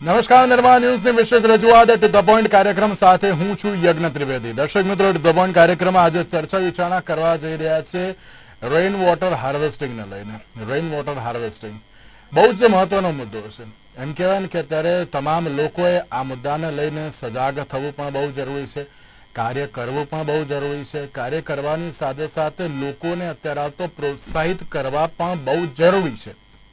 નમસ્કાર નિર્માણ ન્યૂઝની વિશેષ રજૂઆત એટ ધ પોઈન્ટ કાર્યક્રમ સાથે હું છું યજ્ઞ ત્રિવેદી. દર્શક મિત્રો એટ ધ પોઈન્ટ કાર્યક્રમમાં આજે ચર્ચા વિચારણા કરવા જઈ રહ્યા છે રેઇન વોટર હાર્વેસ્ટિંગને લઈને. રેઇન વોટર હાર્વેસ્ટિંગ બહુ જ મહત્વનો મુદ્દો છે. એમ કહેવાય ને કે અત્યારે તમામ લોકોએ આ મુદ્દાને લઈને સજાગ થવું પણ બહુ જરૂરી છે. કાર્ય કરવું પણ બહુ જરૂરી છે. કાર્ય કરવાની સાથે સાથે લોકોને અત્યારે તો પ્રોત્સાહિત કરવા પણ બહુ જરૂરી છે.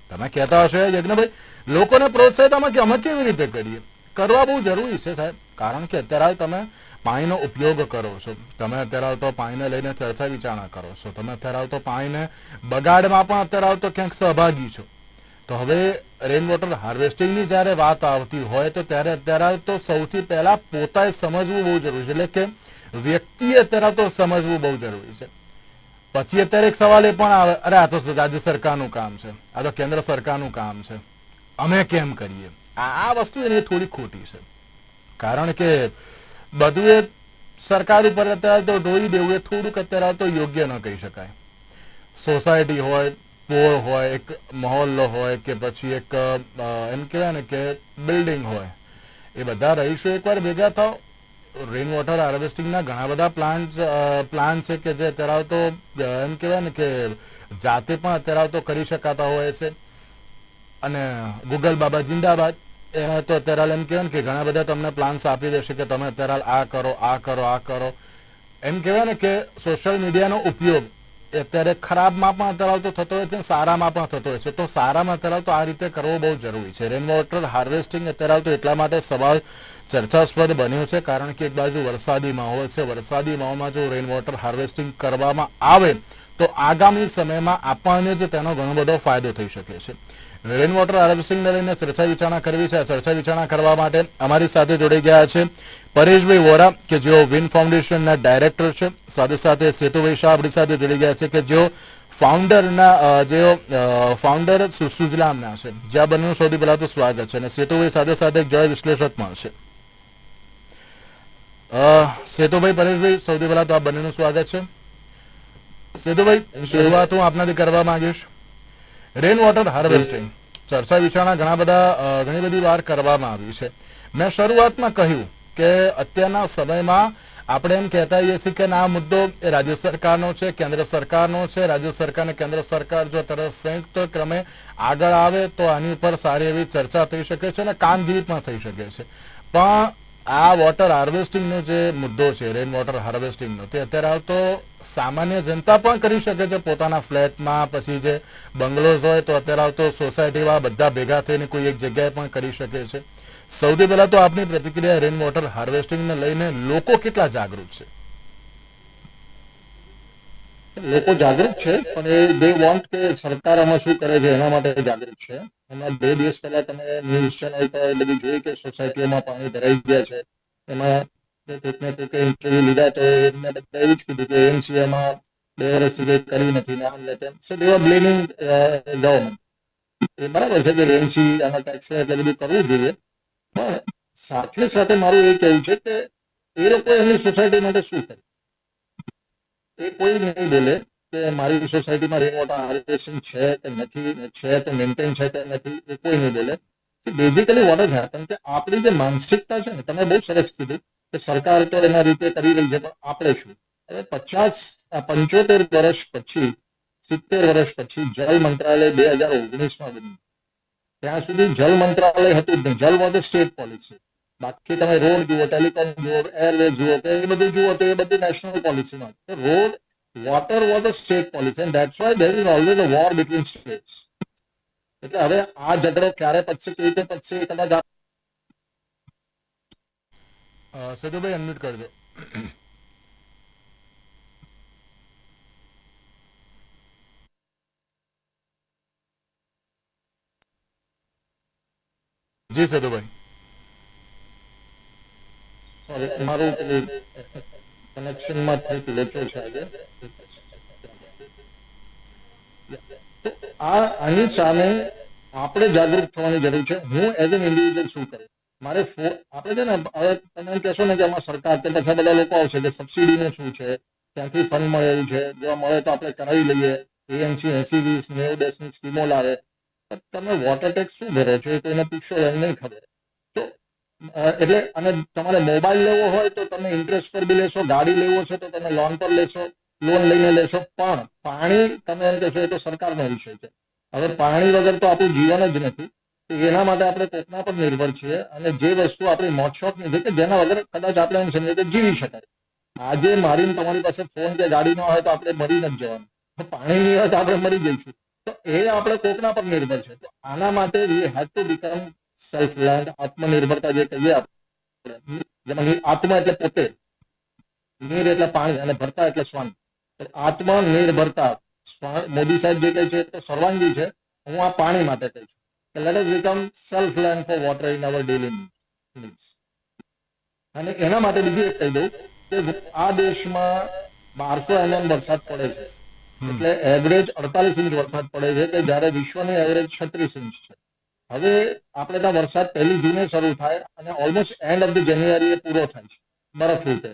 તમે કહેતા હશો યજ્ઞભાઈ? લોકોને પ્રોત્સાહિત અમે અમે કેવી રીતે કરીએ? કરવા બહુ જરૂરી છે સાહેબ. કારણ કે અત્યારે તમે પાણીનો ઉપયોગ કરો છો. તમે અત્યારે આવતો પાણીને લઈને ચર્ચા વિચારણા કરો છો. તમે અત્યારે આવતો પાણીને બગાડમાં પણ અત્યારે આવતો ક્યાંક સહભાગી છો. તો હવે રેન વોટર હાર્વેસ્ટિંગની જ્યારે વાત આવતી હોય તો ત્યારે અત્યારે તો સૌથી પહેલા પોતાએ સમજવું બહુ જરૂરી છે. એટલે કે વ્યક્તિએ અત્યારે તો સમજવું બહુ જરૂરી છે. પછી અત્યારે એક સવાલ એ પણ આવે, અરે આ તો રાજ્ય સરકારનું કામ છે. આ તો કેન્દ્ર સરકારનું કામ છે. અમે કેમ કરીએ? આ વસ્તુ એની થોડી ખોટી છે. કારણ કે બધું એ સરકાર ઉપર અત્યારે તો ઢોળી દેવું એ થોડુંક અત્યારે તો યોગ્ય ન કહી શકાય. સોસાયટી હોય, પોળ હોય, એક મહોલ્લો હોય કે પછી એક એમ કહેવાય ને કે બિલ્ડિંગ હોય, એ બધા રહીશો એકવાર ભેગા થાવ. રેઇન વોટર હાર્વેસ્ટિંગના ઘણા બધા પ્લાન્ટ પ્લાન છે કે જે અત્યારે તો એમ કહેવાય ને કે જાતે પણ અત્યારે તો કરી શકાતા હોય છે. અને ગૂગલ બાબા જિંદાબાદ એને તો અત્યારે એમ કહેવાય કે ઘણા બધા તમને પ્લાન્સ આપી દેશે કે તમે અત્યારે આ કરો આ કરો આ કરો. એમ કહેવાય ને કે સોશિયલ મીડિયાનો ઉપયોગ અત્યારે ખરાબમાં પણ અત્યારે તો થતો હોય છે સારામાં પણ થતો હોય છે. તો સારામાં અત્યારે તો આ રીતે કરવો બહુ જરૂરી છે. રેન વોટર હાર્વેસ્ટિંગ અત્યારે તો એટલા માટે સવાલ ચર્ચાસ્પદ બન્યો છે કારણ કે એક બાજુ વરસાદી માહોલ છે. વરસાદી માહોલમાં જો રેન વોટર હાર્વેસ્ટિંગ કરવામાં આવે તો આગામી સમયમાં આપણને જ તેનો ઘણો બધો ફાયદો થઈ શકે છે. રેન વોટર હાર્વેસ્ટિંગને લઈને ચર્ચા વિચારણા કરવી છે. ચર્ચા વિચારણા કરવા માટે અમારી સાથે જોડાઈ ગયા છે પરેશભાઈ વોરા કે જેઓ વિન ફાઉન્ડેશનના ડાયરેક્ટર છે. સાથે સાથે સેતુભાઈ શાહ આપણી સાથે જોડાઈ ગયા છે કે જેઓ ફાઉન્ડરના જેઓ ફાઉન્ડર સુજલામના છે. જ્યાં બંનેનું સૌથી પહેલા તો સ્વાગત છે અને સેતુભાઈ સાથે સાથે એક જય વિશ્લેષક પણ છે. અ, સેતુભાઈ પરેશભાઈ સૌથી પહેલા તો આ બંનેનું સ્વાગત છે. સેતુભાઈ શરૂઆત હું આપનાથી કરવા માંગીશ. રેન વોટર હાર્વેસ્ટિંગ ચર્ચા વિચારણા ઘણા બધા ઘણી બધી વાર કરવામાં આવી છે. મેં શરૂઆતમાં કહ્યું કે અત્યારના સમયમાં આપણે એમ કહેતા હોઈએ છીએ કે આ મુદ્દો એ રાજ્ય સરકારનો છે, કેન્દ્ર સરકારનો છે. રાજ્ય સરકાર અને કેન્દ્ર સરકાર જો તરફ સંયુક્ત ક્રમે આગળ આવે તો આની ઉપર સારી એવી ચર્ચા થઈ શકે છે અને કામગીરી પણ થઈ શકે છે. પણ આ વોટર હાર્વેસ્ટિંગનો જે મુદ્દો છે રેન વોટર હાર્વેસ્ટિંગનો તે અત્યારે આવતો સામાન્ય જનતા પણ કરી શકે છે પોતાના ફ્લેટમાં, પછી જે બંગલોઝ હોય તો અત્યારે આવતો સોસાયટીમાં બધા ભેગા થઈને કોઈ એક જગ્યાએ પણ કરી શકે છે. સૌથી પહેલા તો આપની પ્રતિક્રિયા રેન વોટર હાર્વેસ્ટિંગને લઈને લોકો કેટલા જાગૃત છે? લોકો જાગૃત છે, પણ એ દે વોન્ટ કે સરકાર આમાં શું કરે છે, એના માટે જાગૃત છે. હમણાં બે દિવસ પહેલા તમે ન્યૂઝ ચેનલ પર બધી જોયું કે સોસાયટીઓમાં પાણી ભરાઈ ગયા છે. એમાં કોઈકને કોઈકે ઇન્ટરવ્યુ લીધા તો એમને બધા એવું જ કીધું કે એમસીએમાં બે વર્ષથી કંઈક કર્યું નથી. નામ ને તેમ. સો દેવા બ્લેમિંગ ગવર્મેન્ટ એ બરાબર છે કે એમસી આના ટેક્સ એટલે બધું કરવું જોઈએ. પણ સાથે સાથે મારું એ કહેવું છે કે એ લોકો એમની સોસાયટી માટે શું કરે? એ કોઈ નહીં બોલે. કે મારી સોસાયટીમાં રેનવોટર હાર્વેસ્ટિંગ છે કે નથી છે તો મેન્ટેન છે કે નથી, એ કોઈ નહીં બોલે. બેઝિકલી વોટ ઇઝ હેપન કે આપણી જે માનસિકતા છે ને, તમે બહુ સરસ કીધું કે સરકાર તો એના રીતે કરી રહી છે, પણ આપણે શું? હવે પચાસ પંચોતેર વર્ષ પછી, સિત્તેર વર્ષ પછી જલ મંત્રાલય બે હજાર ઓગણીસમાં બન્યું. ત્યાં સુધી જલ મંત્રાલય હતું જ નહીં. જળ વોઝ અ સ્ટેટ પોલિસી બાકી તમે રોડ જુઓ, ટેલિકોમ જુઓ એરવે જુઓ, કે એ બધું જુઓ તો એ બધું national પોલિસીમાં road water was a state policy and that's why there is always a war between states એટલે હવે આ ઝઘડો ક્યારે પતશે કેવી રીતે એ કદાચ સજુભાઈ અનમ્યુટ કરી અનમ્યુટ જી સદુભાઈ સોરી મારું કનેક્શનમાં થોડીક લોચો છે આજે તો આ આની સામે આપણે જાગૃત થવાની જરૂર છે. હું એઝ એન ઇન્ડિવિજ્યુઅલ શું કરું? મારે આપણે છે ને, હવે તમે કહેશો ને કે આમાં સરકાર કે બધા બધા લોકો આવશે કે સબસિડીનું શું છે? ક્યાંથી ફંડ મળેલું છે? જો મળે તો આપણે કરાવી લઈએ. એએમસી એસી વીસ નેવું દસની સ્કીમો લાવે. તમે વોટર ટેક્સ શું ભરો છો? એ કોઈને પૂછશો એમ નહીં ખબર. તો એટલે, અને તમારે મોબાઈલ લેવો હોય તો તમે ઇન્ટરેસ્ટ પર બી લેશો, ગાડી લેવો છે તો તમે લોન પર લેશો. લોન લઈને લેશો. પણ પાણી તમે એમ કહેશો એ તો સરકારનો વિષય છે. હવે પાણી વગર તો આપણું જીવન જ નથી. એના માટે આપણે કોકના પર નિર્ભર છીએ અને જે વસ્તુ આપણી મોટશોટ નથી કે જેના વગર કદાચ આપણે એમ સમજીએ કે જીવી શકાય. આજે મારીને તમારી પાસે ફોન કે ગાડી ન હોય તો આપણે મરી નથી જવાનું. પાણી નહીં હોય આપણે મરી જઈશું. તો એ આપણે કોકના પર નિર્ભર છે. તો આના માટે we have to become self land આત્મનિર્ભરતા જે કહીએ આપણે. જેમાં આત્મા એટલે પોતે. નીર એટલે પાણી અને ભરતા એટલે સ્વાન તો આત્મનિર્ભરતા મોદી સાહેબ જે કહે છે તો સર્વાંગી છે. હું આ પાણી માટે કહીશ. કે let us become self land for water in our daily needs અને એના માટે બીજું એક કહી દઉં કે આ દેશમાં બારસો એમએમ વરસાદ પડે છે. એટલે એવરેજ અડતાલીસ ઇંચ વરસાદ પડે છે કે જ્યારે વિશ્વની એવરેજ છત્રીસ ઇંચ છે. હવે આપણે ત્યાં વરસાદ પહેલી જૂને શરૂ થાય અને almost end of the January એ પૂરો થાય છે. બરફ રૂપે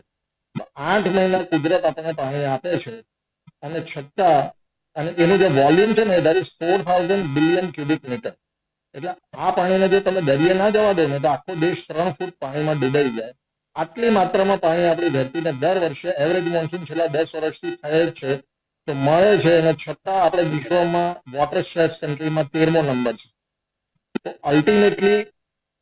આઠ મહિના કુદરત આપણને પાણી આપે છે. અને છતાં, અને એનું જે વોલ્યુમ છે ને that is four thousand billion cubic metre એટલે આ પાણીને જો તમે દરિયે ના જવા દો ને, તો આખો દેશ ત્રણ ફૂટ પાણીમાં ડૂબાઈ જાય. આટલી માત્રામાં પાણી આપણી ધરતીને દર વર્ષે એવરેજ મોન્સૂન છેલ્લા દસ વર્ષથી થાય જ છે. તો મળે છે અને છતાં આપણે વિશ્વમાં વોટર સ્ટ્રેસ કન્ટ્રીમાં તેરમો નંબર છે. તો અલ્ટિમેટલી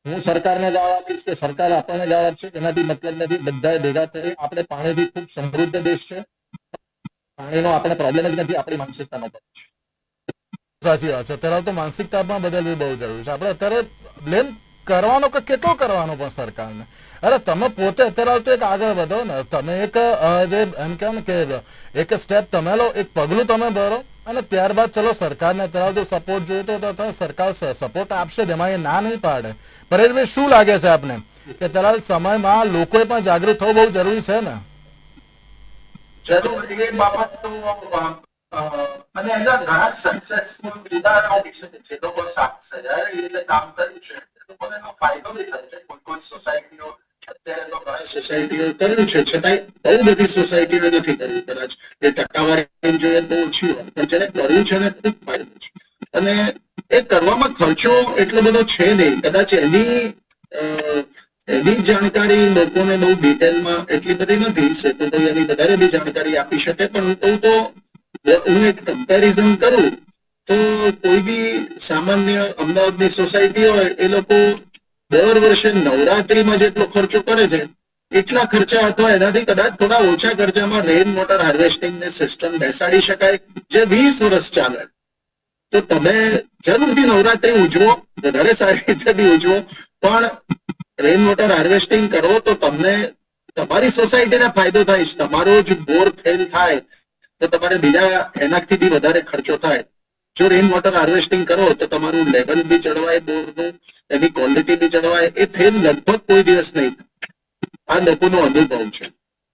હું સરકારને જવાબ આપીશ કે સરકાર આપણને જવાબ આપશે? એનાથી મતલબ નથી. બધા ભેગા થઈ આપણે પાણીથી ખૂબ સમૃદ્ધ દેશ છે. પાણીનો આપણે પ્રોબ્લેમ જ નથી. આપણી માનસિકતાનો પણ. છે સાચી વાત છે. અત્યારે તો માનસિકતામાં બદલવી બહુ જરૂરી છે. આપણે અત્યારે બ્લેમ કરવાનો કે કેટલો કરવાનો પણ સરકારને? અરે તમે પોતે અત્યારે તો એક આગળ વધો ને. તમે એક જે એમ કેમ કે એક સ્ટેપ તમે લો, એક પગલું તમે ભરો અને ત્યારબાદ ચલો સરકારને અત્યારે તો સપોર્ટ જોઈતો તો સરકાર સપોર્ટ આપશે એમાં એ ના નહીં પાડે. પરેશભાઈ શું લાગે છે આપને? કે અત્યારે સમયમાં લોકોએ પણ જાગૃત થવું બહુ જરૂરી છે ને? જરૂર એ બાબત તો અને એના ઘણા સક્સેસફુલ છે જે લોકો સાથ સજાય એ રીતે કામ કર્યું છે લોકોને ફાયદો બી થયો છે. કોઈ કોઈ સોસાયટીઓ અત્યારે સોસાયટીઓ કર્યું છે છતાંય બહુ બધી સોસાયટીઓ નથી કર્યું કદાચ એ ટકાવારી જોઈએ બહુ ઓછી હોય પણ જેને કર્યું છે ને ખૂબ ફાયદો છે અને એ કરવામાં ખર્ચો એટલો બધો છે નહીં કદાચ એની એની જાણકારી લોકોને બહુ ડિટેલમાં એટલી બધી નથી તો એની વધારે બી જાણકારી આપી શકે પણ હું તો હું એક કમ્પેરિઝન કરું તો કોઈ બી સામાન્ય અમદાવાદની સોસાયટી હોય એ લોકો દર વર્ષે નવરાત્રીમાં જેટલો ખર્ચો કરે છે, એટલા ખર્ચા અથવા એનાથી કદાચ થોડા ઓછા ખર્ચામાં રેન વોટર હાર્વેસ્ટિંગ ને સિસ્ટમ બેસાડી શકાય, જે વીસ વર્ષ ચાલે. તો તમે જરૂરથી નવરાત્રી ઉજવો, વધારે સારી રીતે બી ઉજવો, પણ રેન વોટર હાર્વેસ્ટિંગ કરો તો તમને તમારી સોસાયટીને ફાયદો થાય, તમારો જ બોર ફેલ થાય. તો તમારે બીજા એનાથી બી વધારે ખર્ચો થાય. જો રેન વોટર હાર્વેસ્ટિંગ કરો તો તમારું લેવલ બી ચડવાય બોરનું એની ક્વોલિટી બી ચડવાય એ ફેલ લગભગ કોઈ દિવસ નહીં આ લોકોનો અનુભવ છે.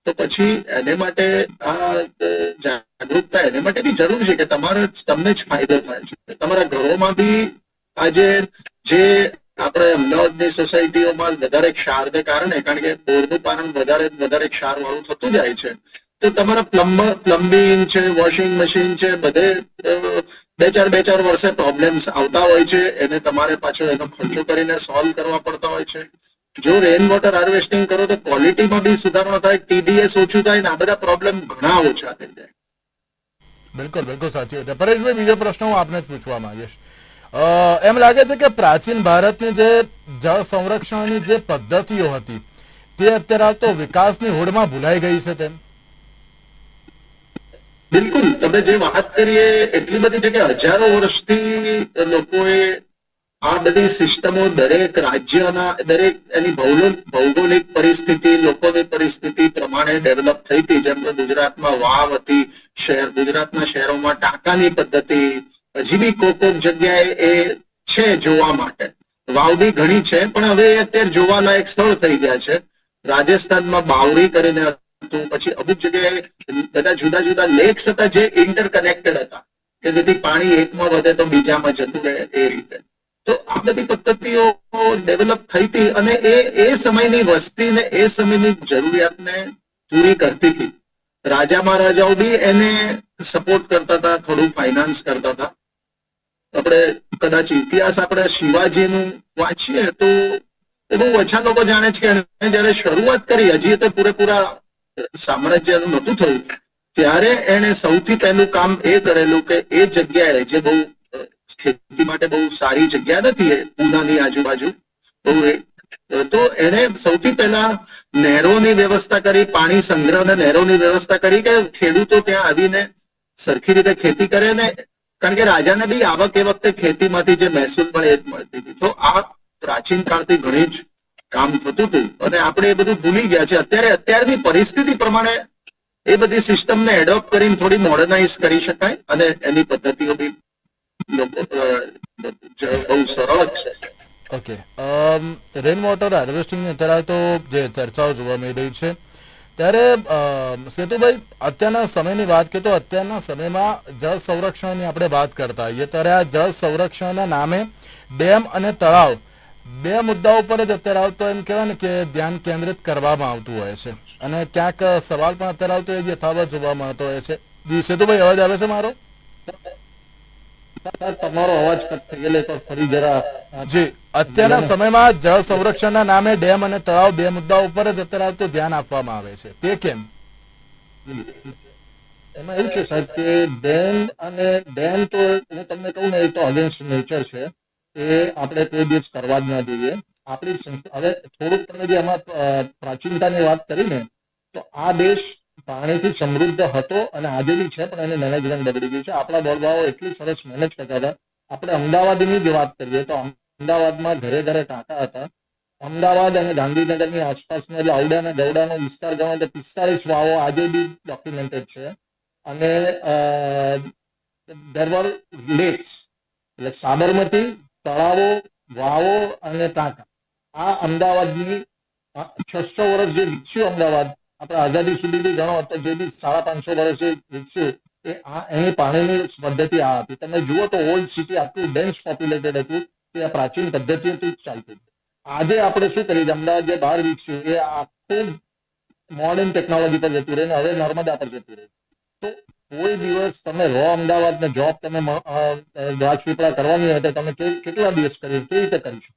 તો પછી એને માટે આ જાગૃતતા એને માટે બી જરૂર છે કે તમારે તમને જ ફાયદો થાય છે. તમારા ઘરોમાં બી આજે જે આપણે અમદાવાદની સોસાયટીઓમાં વધારે ક્ષારને કારણે, કારણ કે બોરનું પાણી વધારે વધારે ક્ષાર વાળું થતું જાય છે. તો તમારા પ્લમ્બર પ્લમ્બિંગ છે વોશિંગ મશીન છે, બધે બે ચાર બે ચાર વર્ષે પ્રોબ્લેમ્સ આવતા હોય છે. એને તમારે પાછો એનો ખર્ચો કરીને સોલ્વ કરવા પડતા હોય છે. જો રેન વોટર હાર્વેસ્ટિંગ કરો તો ક્વોલિટીમાં બી સુધારણા થાય ટીડીએસ ઓછું થાય ને આ બધા પ્રોબ્લેમ ઘણા ઓછા થઈ જાય. બિલકુલ બિલકુલ સાચી વાત પરેશભાઈ, બીજો પ્રશ્ન હું આપને જ પૂછવા માંગીશ. એમ લાગે છે કે પ્રાચીન ભારતની જે જળ સંરક્ષણની જે પદ્ધતિઓ હતી, તે અત્યારે તો વિકાસની હોડમાં ભૂલાઈ ગઈ છે તેમ. બિલકુલ. તમે જે વાત કરીએ, એટલી બધી છે હજારો વર્ષથી લોકોએ આ બધી સિસ્ટમો દરેક રાજ્યના, દરેક એની ભૌગોલિક પરિસ્થિતિ, લોકોની પરિસ્થિતિ પ્રમાણે ડેવલપ થઈ હતી. જેમ કે ગુજરાતમાં વાવ હતી, શહેર, ગુજરાતના શહેરોમાં ટાંકાની પદ્ધતિ. હજી બી કોક જગ્યાએ એ છે જોવા માટે. વાવ બી ઘણી છે, પણ હવે અત્યારે જોવાલાયક સ્થળ થઈ ગયા છે. રાજસ્થાનમાં બાવરી કરીને હતું પછી અમુક જગ્યાએ બધા જુદા જુદા લેક્સ હતા જે ઇન્ટરકનેક્ટેડ હતા. કે જેથી પાણી એકમાં વધે તો બીજામાં જતું રહે એ રીતે. તો આ બધી પદ્ધતિઓ ડેવલપ થઈ હતી અને એ એ સમયની વસ્તીને, એ સમયની જરૂરિયાતને પૂરી કરતી હતી. રાજા મહારાજાઓ બી એને સપોર્ટ કરતા હતા, થોડું ફાઇનાન્સ કરતા હતા. આપણે કદાચ ઇતિહાસ આપણે શિવાજીનું વાંચીએ તો એ બહુ ઓછા લોકો જાણે છે. એને જયારે શરૂઆત કરી, હજી તો પૂરેપૂરા સામ્રાજ્ય નહોતું થયું. ત્યારે એણે સૌથી પહેલું કામ એ કરેલું કે એ જગ્યાએ જે બહુ ખેતી માટે બહુ સારી જગ્યા નથી પૂનાની આજુબાજુ, બહુ તો એણે સૌથી પહેલા નહેરોની વ્યવસ્થા કરી, પાણી સંગ્રહ અને નહેરોની વ્યવસ્થા કરી કે ખેડૂતો ત્યાં આવીને સરખી રીતે ખેતી કરે ને, કારણ કે રાજાને બી આવક એ વખતે ખેતીમાંથી જે મહેસૂલ મળે એ જ મળતી હતી. તો આ પ્રાચીન કાળથી ઘણી જ કામ થતું હતું. અને આપણે એ બધું ભૂલી ગયા છે અત્યારે અત્યારની પરિસ્થિતિ પ્રમાણે એ બધી સિસ્ટમને એડોપ્ટ કરીને થોડી મોડર્નાઇઝ કરી શકાય અને એની પદ્ધતિઓ બી બહુ સરળ છે. ઓકે. રેન વોટર હાર્વેસ્ટિંગની અત્યારે તો જે ચર્ચાઓ જોવા મળી રહી છે. ત્યારે સેતુભાઈ, અત્યારના સમયની વાત કરીએ તો અત્યારના સમયમાં જળ સંરક્ષણની આપણે વાત કરતા હોઈએ ત્યારે આ જળ સંરક્ષણના નામે ડેમ અને તળાવ બે મુદ્દાઓ પર જ અત્યારે આવતો એમ કહેવાય ને કે ધ્યાન કેન્દ્રિત કરવામાં આવતું હોય છે. અને ક્યાંક સવાલ પણ અત્યારે આવતો એ યથાવત જોવા મળતો હોય છે. સેતુભાઈ અવાજ આવે છે મારો? તમારો અવાજ કટ થઈ ગયેલો તો ફરી જરા. જી અત્યારના સમયમાં જળ સંરક્ષણના નામે ડેમ અને તળાવ બે મુદ્દા ઉપર જ અત્યારે આવતું ધ્યાન આપવામાં આવે છે. તે કેમ? એમાં એવું છે સાહેબ કે ડેમ અને ડેમ તો તમને કહું ને એ તો અગેન્સ્ટ નેચર છે. એ આપણે તે દિવસ કરવા જ ના જોઈએ. આપણી સંસ્કૃ- હવે થોડુંક તમે જે આમાં પ્રાચીનતાની વાત કરી ને, તો આ દેશ પાણીથી સમૃદ્ધ હતો અને આજે બી છે, પણ એને મેનેજમેન્ટ બગડી ગયું છે. આપણા વડવાઓ એટલી સરસ મેનેજ કરતા હતા. આપણે અમદાવાદની જ વાત કરીએ, તો અમદાવાદમાં ઘરે ઘરે ટાંકા હતા. અમદાવાદ અને ગાંધીનગરની આસપાસનો જે આવડા અને ગરડાનો વિસ્તાર ગણો તો પિસ્તાળીસ વાવો આજે બી ડોક્યુમેન્ટેડ છે. અને દરવર લેક્સ, એટલે સાબરમતી તળાવો વાવો અને ટાંકા. આ અમદાવાદની છસો વર્ષ જે વિકસ્યું અમદાવાદ, આપણે આઝાદી સુધી ગણો તો જે બી સાડા પાંચસો વર્ષ વિકસ્યું, એ આ, એની પાણીની પદ્ધતિ આ હતી. તમે જુઓ તો ઓલ્ડ સિટી આટલું ડેન્સ પોપ્યુલેટેડ હતું તે આ પ્રાચીન પદ્ધતિઓથી જ ચાલતી આજે આપણે શું કરીએ અમદાવાદ જે બહાર વિકસ્યું, એ આખું મોડર્ન ટેકનોલોજી પર જતું રહે હવે નર્મદા પર જતું રહે તો કોઈ દિવસ તમે રો અમદાવાદ ને જોબ તમે રાજપીપળા કરવાની હોય તો તમે કેટલા દિવસ કરી કેવી રીતે કરીશું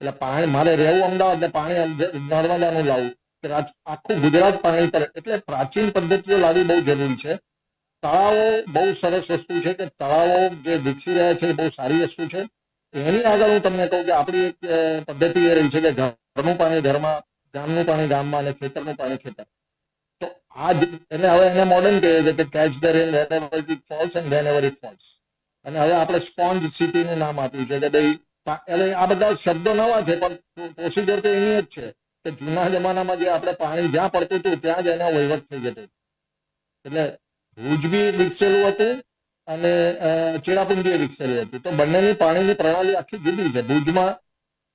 એટલે પાણી મારે રહેવું અમદાવાદ ને પાણી નર્મદાનું લાવવું આખું ગુજરાત પાણી પર એટલે પ્રાચીન પદ્ધતિઓ લાવવી બહુ જરૂરી છે. તળાવો બહુ સરસ વસ્તુ છે કે તળાવો જે વિકસી રહ્યા છે એ બહુ સારી વસ્તુ છે. એની આગળ હું તમને કહું કે આપણી એક પદ્ધતિ એ રહી છે કે ઘરનું પાણી ઘરમાં ગામનું પાણી ગામમાં અને ખેતરનું પાણી ખેતર. આ એટલે હવે એને મોડર્ન કહે છે કે catch the rain whenever it falls and whenever it falls અને હવે આપણે સ્પોન્જ સિટીનું નામ આપ્યું છે કે ભાઈ એટલે આ બધા શબ્દો નવા છે, પણ પ્રોસિજર તો એની જ છે કે જૂના જમાનામાં જે આપણે પાણી જ્યાં પડતું હતું, ત્યાં જ એનો વહીવટ થઈ જતો એટલે ભુજ બી વિકસેલું હતું અને ચેરાપુંજી વિકસેલું હતું. તો બંનેની પાણીની પ્રણાલી આખી જુદી છે. ભુજમાં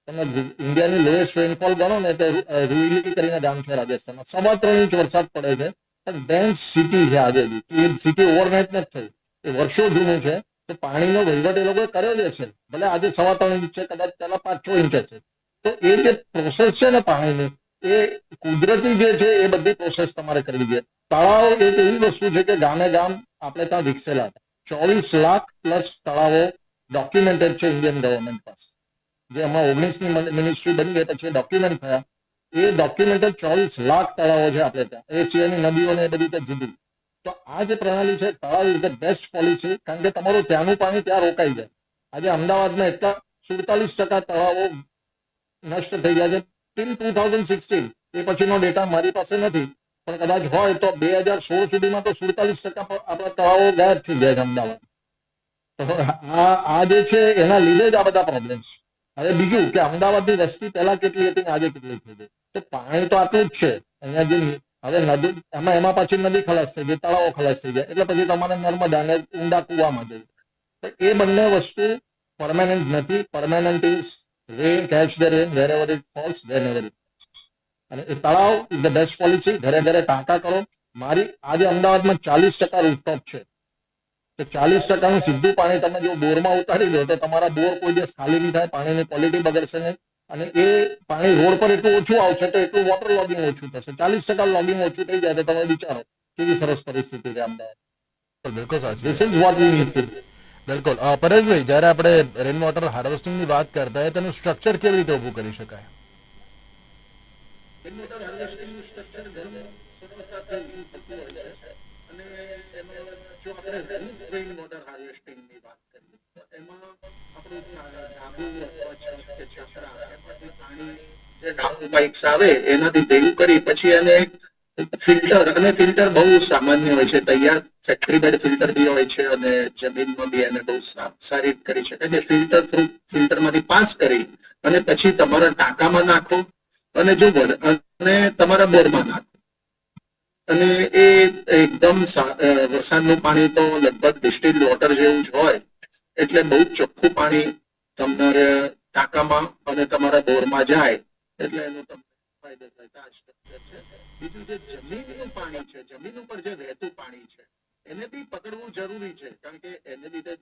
તમે ઇન્ડિયાની લોએસ્ટ રેનફોલ ગણો ને તો રૂઈલી કરીને ગામ છે રાજસ્થાનમાં. સવા ત્રણ ઇંચ વરસાદ પડે છે. પણ ડેન્સ સિટી છે આજે બી. એ સિટી ઓવરનાઇટ નથી થઈ. એ વર્ષો જૂનું છે. તો પાણીનો વહીવટ એ લોકોએ કર્યો જ છે. ભલે આજે સવા ત્રણ ઇંચ છે, કદાચ પહેલા પાંચ છ ઇંચ હશે તો એ જે પ્રોસેસ છે ને પાણીની, એ કુદરતી જે છે એ બધી પ્રોસેસ તમારે કરવી જોઈએ. તળાવ એક એવી વસ્તુ છે કે ગામે ગામ આપણે ત્યાં વિકસેલા હતા. ચોવીસ લાખ પ્લસ તળાવો ડોક્યુમેન્ટેડ છે ઇન્ડિયન ગવર્મેન્ટ પાસે. જે હમણાં ઓગણીસની મિનિસ્ટ્રી બની ગઈ પછી ડોક્યુમેન્ટ થયા. એ ડોક્યુમેન્ટેડ ચોવીસ લાખ તળાવો છે આપણે ત્યાં. એ સિવાયની એ બધી ત્યાં જુદી. તો આ જે પ્રણાલી છે, તળાવ ઇઝ ધ બેસ્ટ પોલિસી કારણ કે તમારું ત્યાંનું પાણી ત્યાં રોકાઈ જાય. આજે અમદાવાદમાં એટલા સુડતાલીસ ટકા તળાવો નષ્ટ થઈ ગયા છે. ટીમ ટુ થાઉઝન્ડ સિક્સટીન એ પછીનો ડેટા મારી પાસે નથી, પણ કદાચ હોય તો બે હજાર સોળ સુધીમાં તો સુડતાલીસ ટકા આપણા તળાવો ગાયબ થઈ ગયા છે અમદાવાદ આ આ જે છે, એના લીધે જ આ બધા પ્રોબ્લેમ્સ હવે બીજું કે અમદાવાદની વસ્તી પહેલા કેટલી હતી ને આજે કેટલી થઈ ગઈ? તો પાણી તો આટલું જ છે. અહીંયા જે હવે નદી, એમાં એમાં પાછી નદી ખલાસ થઈ ગઈ, તળાવો ખલાસ થઈ ગયા. એટલે પછી તમારે નર્મદા ને ઊંડા કુવામાં જવું. તો એ બંને વસ્તુ પરમાનન્ટ નથી. Permanent is rain catch the rain wherever it falls wherever it અને એ તળાવ ઇઝ ધ બેસ્ટ પોલિસી ઘરે ઘરે ટાંકા કરો. મારી આજે અમદાવાદમાં ચાલીસ ટકા રૂફટોપ છે. તો ચાલીસ ટકાનું સીધું પાણી તમે જો બોરમાં ઉતારી દો તો તમારા બોર કોઈ દિવસ ખાલી નહીં થાય પાણીની ક્વોલિટી બગડશે નહીં. અને એ પાણી રોડ પર એટલું ઓછું આવશે તો એટલું વોટર લોગિંગ ઓછું થશે. ચાલીસ ટકા લોગિંગ ઓછું થઈ જાય તો તમે વિચારો કેવી સરસ પરિસ્થિતિ છે અમદાવાદ. બિલકુલ સાચી this is what we need to બિલકુલ. પરેશભાઈ જ્યારે આપણે રેન વોટર હાર્વેસ્ટિંગની વાત કરતા હોય તેનું સ્ટ્રક્ચર કેવી રીતે ઊભું કરી શકાય? રેન વોટર સ્ટ્રક્ચર પછી જમીનમાં ફિલ્ટરમાંથી પાસ કરી અને પછી તમારા ટાંકામાં નાખો, અને જો અને તમારા બોરમાં નાખો. અને એ એકદમ વરસાદનું પાણી તો લગભગ ડિસ્ટિલ્ડ વોટર જેવું જ હોય એટલે બહુ ચોખ્ખું પાણી તમારે ટાંકામાં અને તમારા બોરમાં જાય, એટલે એનો તમને ફાયદો થાય. બીજું જે જમીનનું પાણી છે, જમીન ઉપર જે વહેતું પાણી છે, એને બી પકડવું જરૂરી છે. કારણ કે એને લીધે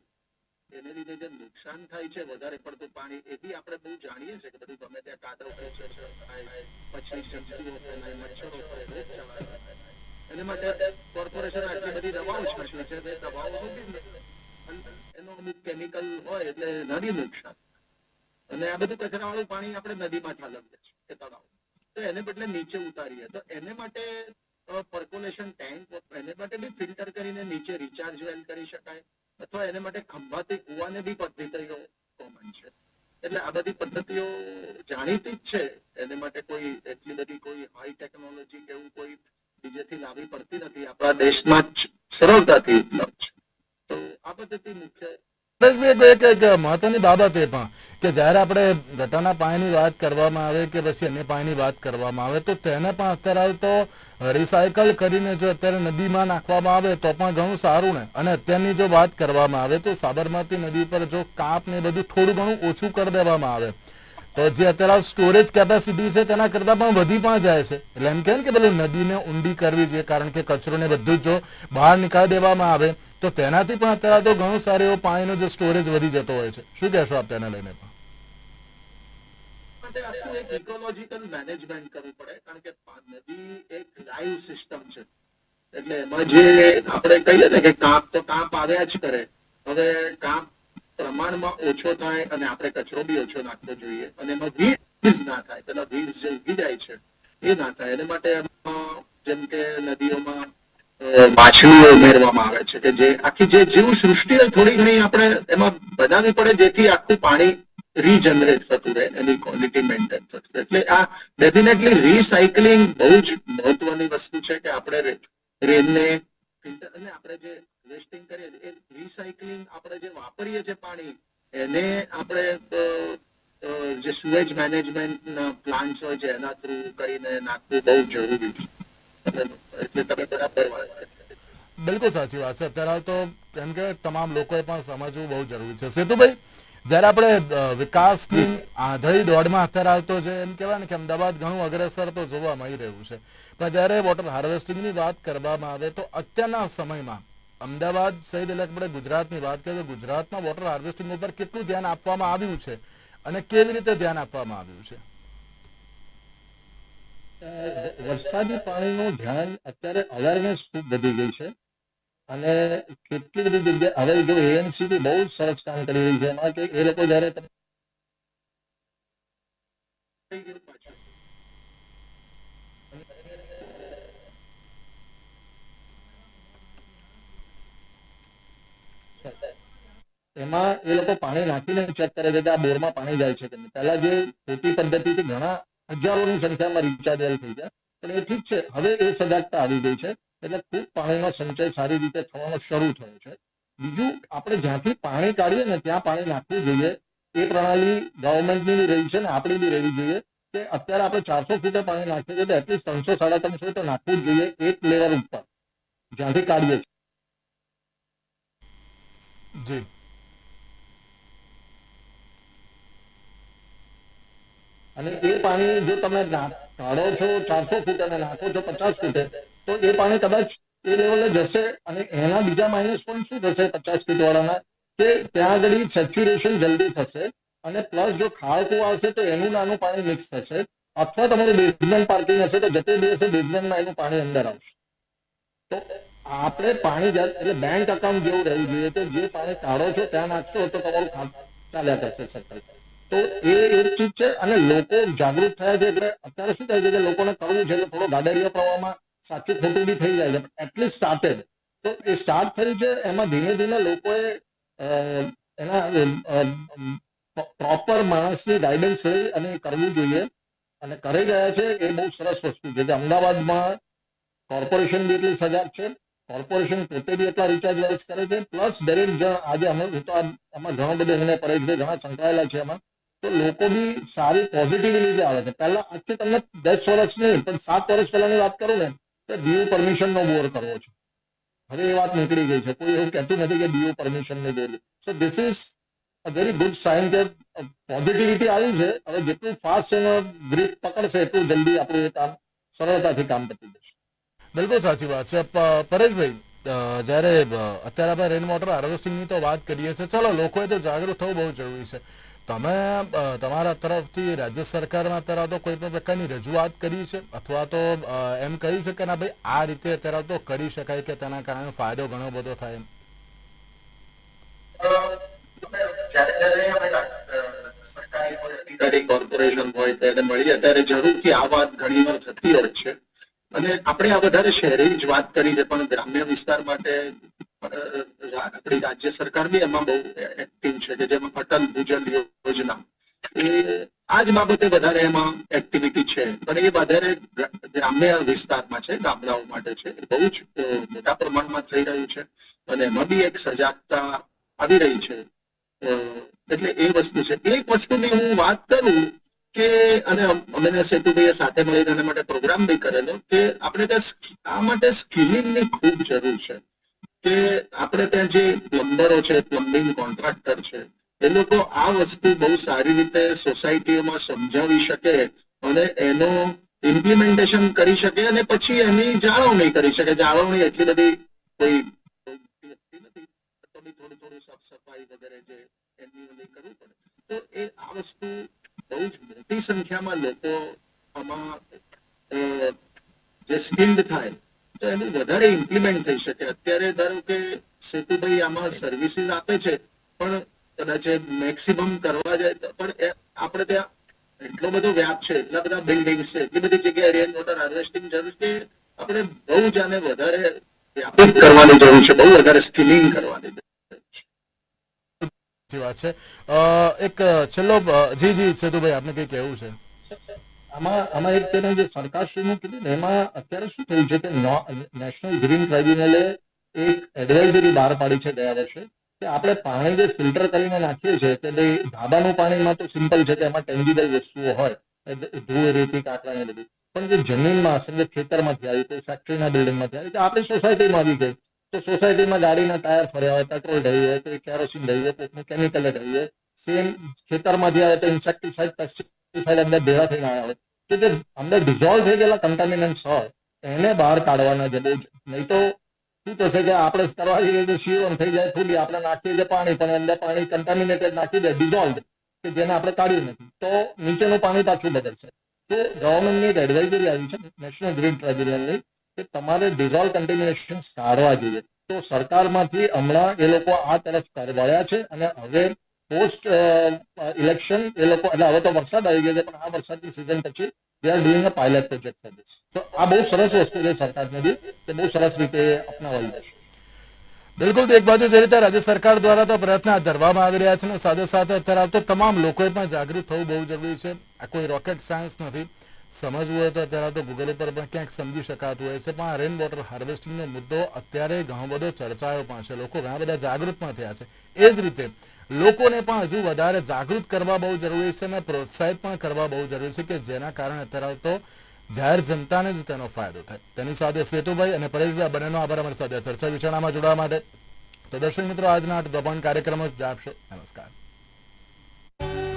એને લીધે જે નુકસાન થાય છે, વધારે પડતું પાણી, એ બી આપણે બહુ જાણીએ છીએ કે બધું ગમે ત્યાં કાદવ છે પછી જંતુઓ ફેલાય મચ્છરો ફરે થાય. એના માટે કોર્પોરેશન આટલી બધી દવાઓ છે. તે બી અમુક કેમિકલ હોય એટલે નદી નુકસાન અને આ બધું કચરાવાળું પાણી આપણે નદીમાં ઠાલવીએ છીએ, કે તળાવ તો એને બદલે નીચે ઉતારીએ. તો એને માટે પર્કોલેશન ટેન્ક એને માટે બી ફિલ્ટર કરીને નીચે રિચાર્જ વેલ કરી શકાય. અથવા એને માટે ખંભાતી કુવાને બી પદ્ધતિઓ કોમન છે. એટલે આ બધી પદ્ધતિઓ જાણીતી જ છે. એને માટે કોઈ એટલી બધી કોઈ હાઈ ટેકનોલોજી કે એવું કોઈ બીજેથી લાવવી પડતી નથી. આપણા દેશમાં જ સરળતાથી ઉપલબ્ધ છે. તો આ પદ્ધતિ મુખ્ય એક મહત્વની બાબત એ પણ કે જ્યારે આપણે ગટરના પાણીની વાત કરવામાં આવે કે પછી અન્ય પાણીની વાત કરવામાં આવે, તો તેને પણ અત્યારે તો રિસાયકલ કરીને જો અત્યારે નદીમાં નાખવામાં આવે તો પણ ઘણું સારું ને. અને અત્યારની જો વાત કરવામાં આવે તો સાબરમતી નદી પર જો કાપ ને બધું થોડું ઘણું ઓછું કરી દેવામાં આવે. તો જે અત્યારે સ્ટોરેજ કેપેસિટી છે તેના કરતા પણ વધી પણ જાય છે. એટલે એમ કહે કે પેલું નદીને ઊંડી કરવી જોઈએ કારણ કે કચરો ને બધું જો બહાર નીકાળી દેવામાં આવે તો તેનાથી પણ અત્યારે તો ઘણું સારું એવું પાણીનો જે સ્ટોરેજ વધી જતો હોય છે. શું કહેશો આપ તેને લઈને પણ? ઇકોલોજીકલ મેનેજમેન્ટ કરવું પડે, કારણ કે નદી એક લાઈવ સિસ્ટમ છે. એટલે એમાં જે આપણે કહીએ ને કે કાપ તો કાપ આવ્યા જ કરે, હવે કાપ પ્રમાણમાં ઓછો થાય અને આપણે કચરો બી ઓછો નાખવો જોઈએ. અને એમાં વીજ ના થાય, પેલા વીજ જે ઉગી જાય છે, એ ના થાય. એને માટે જેમ કે નદીઓમાં માછલીઓ ઉમેરવામાં આવે છે કે જે આખી જે જીવ સૃષ્ટિ થોડી ઘણી આપણે એમાં બનાવવી પડે જેથી આખું પાણી રીજનરેટ થતું રહે, એની ક્વોલિટી મેન્ટેન થતું એટલે આ ડેફિનેટલી રીસાયકલિંગ બહુ જ મહત્વની વસ્તુ છે કે આપણે રેનને અને આપણે જે વેસ્ટિંગ કરીએ એ રીસાયકલિંગ આપણે જે વાપરીએ છીએ પાણી, એને આપણે જે સુએજ મેનેજમેન્ટના પ્લાન્ટ્સ હોય છે, એના થ્રુ કરીને નાખવું બહુ જરૂરી છે. બિલકુલ સાચી વાત છે. અત્યારે તો કેમ કે તમામ લોકોએ પણ સમજવું બહુ જરૂરી છે. સેતુભાઈ, જ્યારે આપણે વિકાસની આંધળી દોડમાં અત્યારે આવતો છે એમ કહેવાય ને કે અમદાવાદ ઘણું અગ્રેસર તો જોવા મળી રહ્યું છે. પણ જ્યારે વોટર હાર્વેસ્ટિંગની વાત કરવામાં આવે તો અત્યારના સમયમાં અમદાવાદ સહિત એટલે આપણે ગુજરાતની વાત કરીએ તો ગુજરાતમાં વોટર હાર્વેસ્ટિંગ ઉપર કેટલું ધ્યાન આપવામાં આવ્યું છે અને કેવી રીતે ધ્યાન આપવામાં આવ્યું છે? વરસાદી પાણીનું ધ્યાન અત્યારે અવેરનેસ ખૂબ વધી ગઈ છે અને કેટલી બધી જગ્યાએ, હવે જો એએનસી બી બહુ સરસ કામ કરી રહી છે, એમાં કે એ લોકો જયારે. એમાં એ લોકો પાણી નાખીને ચેક કરે છે કે આ બોરમાં પાણી જાય છે કે નહીં પહેલા જે ખોટી પદ્ધતિથી ઘણા હજારોની સંખ્યામાં રિચાર્જેલ થઈ ગયા. પણ ઠીક છે, હવે એ સજાગતા આવી ગઈ છે. એટલે ખૂબ પાણીનો સંચય સારી રીતે થવાનો શરૂ થયો છે. બીજું, આપણે જ્યાંથી પાણી કાઢીએ ને ત્યાં પાણી નાખવું જોઈએ. એ પ્રણાલી ગવર્મેન્ટની બી રહી છે ને આપણી બી રહેવી જોઈએ કે અત્યારે આપણે ચારસો ફૂટે પાણી નાખીએ છીએ તો એટલીસ્ટ ત્રણસો, સાડા ત્રણસો તો નાખવું જ જોઈએ એક લેવલ ઉપર. જ્યાંથી કાઢીએ છીએ. જી. અને એ પાણી જો તમે કાઢો છો, ચારસો ફૂટ અને નાખો છો, પચાસ ફૂટે, તો એ પાણી કદાચ એ લેવલે જશે અને એના બીજા માઇનસ પોઈન્ટ શું થશે પચાસ ફીટ વાળાના? કે ત્યાં આગળ સેચ્યુરેશન જલ્દી થશે અને પ્લસ જો ખાળકું આવશે તો એનું નાનું પાણી મિક્સ થશે અથવા તમારું બેઝમેન્ટ પાર્કિંગ હશે તો જતે દિવસે બેઝમેન્ટમાં એનું પાણી અંદર આવશે. તો આપણે પાણી એટલે બેંક અકાઉન્ટ જેવું રહેવું જોઈએ કે જે પાણી કાઢો છો ત્યાં નાખશો તો તમારું ચાલ્યા કરશે સર્કલ તો એ એક ચીજ છે અને લોકો જાગૃત થયા છે એટલે અત્યારે શું થાય છે કે લોકોને કરવું છે થોડો ગાડરિયા પ્રવાહમાં સાચું ખોટું બી થઈ જાય છે. એટલીસ્ટ સ્ટાર્ટેડ તો એ સ્ટાર્ટ થયું છે, એમાં ધીમે ધીમે લોકોએ એના પ્રોપર માણસની ગાઈડન્સ લઈ અને કરવું જોઈએ. અને કરી રહ્યા છે એ બહુ સરસ વસ્તુ છે. કે અમદાવાદમાં કોર્પોરેશન બી એટલી સજાગ છે. કોર્પોરેશન પોતે બી એટલા રિચાર્જ કરે છે. પ્લસ દરેક જણ, આજે અમે, હું તો આમાં ઘણો બધો મને પરેશભાઈ ઘણા સંકળાયેલા છે એમાં તો લોકો બી સારી પોઝિટિવિટી આવે છે. પહેલા આજથી તમને દસ વર્ષ નહીં, પણ સાત વર્ષ પહેલાની વાત કરું ને, તો ડીયુ પરમિશન નો બોર કરવો છે. હવે એ વાત નીકળી ગઈ છે. કોઈ એવું કહેતું નથી કે DU પરમિશનની bore so this is a very good sign કે પોઝિટિવિટી આવી છે. હવે જેટલું ફાસ્ટ એનો ગ્રીપ પકડશે, એટલું જલ્દી આપણું એ કામ સરળતાથી કામ પતી જશે. બિલકુલ સાચી વાત છે. પરેશભાઈ જ્યારે અત્યારે આપણે રેન વોટર હાર્વેસ્ટિંગની તો વાત કરીએ છીએ. ચલો, લોકોએ તો જાગૃત થવું બહુ જરૂરી છે. તમે તમારા તરફથી રાજ્ય સરકારમાં અત્યારે તો કોઈ પણ પ્રકારની રજૂઆત કરી છે? અથવા તો એમ કહ્યું છે કે ના ભાઈ, આ રીતે અત્યારે તો કરી શકાય કે તેના કારણે ફાયદો ઘણો બધો થાય એમ? અધિકારી કોર્પોરેશન હોય ત્યારે મળી ત્યારે જરૂરથી આ વાત ઘણી વાર થતી હોય છે. અને આપણે આ વધારે શહેરી જ વાત કરી છે, પણ ગ્રામ્ય વિસ્તાર માટે આપણી રાજ્ય સરકાર બી એમાં બહુ એક્ટિવ છે, કે જેમાં અટલ ભૂજલ યોજના. એ આ જ બાબતે વધારે એમાં એક્ટિવિટી છે, પણ એ વધારે ગ્રામ્ય વિસ્તારમાં છે, ગામડાઓ માટે છે. બહુ જ મોટા પ્રમાણમાં થઈ રહ્યું છે અને એમાં બી એક સજાગતા આવી રહી છે. એટલે એ વસ્તુ છે. એક વસ્તુની હું વાત કરું કે અને અમે ને સેતુભાઈએ સાથે મળીને એના માટે પ્રોગ્રામ બી કરેલો કે આપણે ત્યાં આ માટે સ્કિલિંગની ખૂબ જરૂર છે. કે આપણે ત્યાં જે પ્લમ્બરો છે પ્લમ્બિંગ કોન્ટ્રાક્ટર છે, એ લોકો આ વસ્તુ બહુ સારી રીતે સોસાયટીઓમાં સમજાવી શકે અને એનો ઇમ્પ્લિમેન્ટેશન કરી શકે અને પછી એની જાળવણી કરી શકે. જાળવણી એટલી બધી કોઈ થોડું થોડું સાફ સફાઈ વગેરે જે એમની કરવી પડે. તો એ આ વસ્તુ બહુ જ મોટી સંખ્યામાં લોકો આમાં જે સ્કિલ્ડ થાય તો એનું વધારે ઇમ્પ્લિમેન્ટ થઈ શકે. અત્યારે ધારો કે સેતુભાઈ આમાં સર્વિસીસ આપે છે, પણ કદાચ મેક્સિમમ કરવા જાય તો, પણ આપણે ત્યાં એટલો બધો વ્યાપ છે, એટલા બધા બિલ્ડિંગ છે, એટલી બધી જગ્યાએ રેન વોટર હાર્વેસ્ટિંગ જરૂર છે. આપણે બહુ જ આને વધારે વ્યાપક કરવાની જરૂર છે, બહુ વધારે સ્કિલિંગ કરવાની છે વાત છે. એક છેલ્લો જી જી, સેતુભાઈ, આપને કંઈ કહેવું છે? આમાં આમાં એક તેને જે સરકારશ્રીનું કીધું ને, એમાં અત્યારે શું થયું છે કે નેશનલ ગ્રીન ટ્રાઇબ્યુનલે એક એડવાઇઝરી બહાર પાડી છે ગયા વર્ષે કે આપણે પાણી જે ફિલ્ટર કરીને નાખીએ છીએ કે ભાઈ ધાબાનું પાણીમાં તો સિમ્પલ છે કે એમાં ટેન્જીબલ વસ્તુઓ હોય ધૂળ, રેતી કાંકરા ને બધું. પણ જે જમીનમાં સમજો ખેતરમાંથી આવી કોઈ ફેક્ટરીના બિલ્ડિંગમાંથી આવી કે આપણી સોસાયટીમાં આવી ગઈ. તો સોસાયટીમાં ગાડીના ટાયર ફર્યા હોય, પેટ્રોલ ઢળી જાય, કોઈ કેરોસીન ઢળી જાય કોઈકનું કેમિકલ ઢળી જાય સેમ ખેતરમાંથી આવે તો ઇન્સેક્ટિસાઇડ પેસ્ટિસાઇડ અંદર ભેગા થઈને આવ્યા હોય. કે જે અંદર ડિઝોલ્વ થઈ ગયેલા કન્ટામિનન્ટ્સ હોય, એને બહાર કાઢવાના છે. નહીં તો શું થશે કે આપણે કરવા જઈએ તો શિવમ થઈ જાય, ફૂલી આપણે નાખીએ છીએ પાણી, પણ અંદર પાણી કન્ટામિનેટેડ નાખી દે ડિઝોલ્વ કે જેને આપણે કાઢ્યું નથી. તો નીચેનું પાણી પાછું બદલશે તો ગવર્મેન્ટની એક એડવાઇઝરી આવી છે નેશનલ ગ્રીન ટ્રાઇબ્યુનલની કે તમારે ડિઝોલ્વ કન્ટેમિનેશન કાઢવા જોઈએ. તો સરકારમાંથી હમણાં એ લોકો આ તરફ કરવાયા છે અને હવે પોસ્ટ ઇલેક્શન એ લોકો એટલે હવે તો વરસાદ આવી ગયો છે, પણ આ વરસાદની સિઝન પછી they are doing a pilot project for this તો આ બહુ સરસ વસ્તુ છે સરકારને બી તે બહુ સરસ રીતે અપનાવાઈ જશે બિલકુલ એક બાજુ જે રીતે રાજ્ય સરકાર દ્વારા તો પ્રયત્ન ધરવામાં આવી રહ્યા છે, અને સાથે સાથે અત્યારે આવતો તમામ લોકોએ પણ જાગૃત થવું બહુ જરૂરી છે. આ કોઈ રોકેટ સાયન્સ નથી. સમજવું હોય તો અત્યારે તો ગૂગલ પર પણ ક્યાંક સમજી શકાતું હોય છે. પણ રેન વોટર હાર્વેસ્ટિંગનો મુદ્દો અત્યારે ઘણો બધો ચર્ચાયો પણ છે. લોકો ઘણા બધા જાગૃત પણ થયા છે. એ જ રીતે લોકોને પણ હજુ વધારે જાગૃત કરવા બહુ જરૂરી છે અને પ્રોત્સાહિત પણ કરવા બહુ જરૂરી છે કે જેના કારણે અત્યારે તો જાહેર જનતાને જ તેનો ફાયદો થાય. તેની સાથે સેતુભાઈ અને પરેશભાઈ બંનેનો આભાર અમારી સાથે ચર્ચા વિચારણામાં જોડાવા માટે. તો દર્શક મિત્રો, આજના દબાણ કાર્યક્રમ જ આપશો. નમસ્કાર.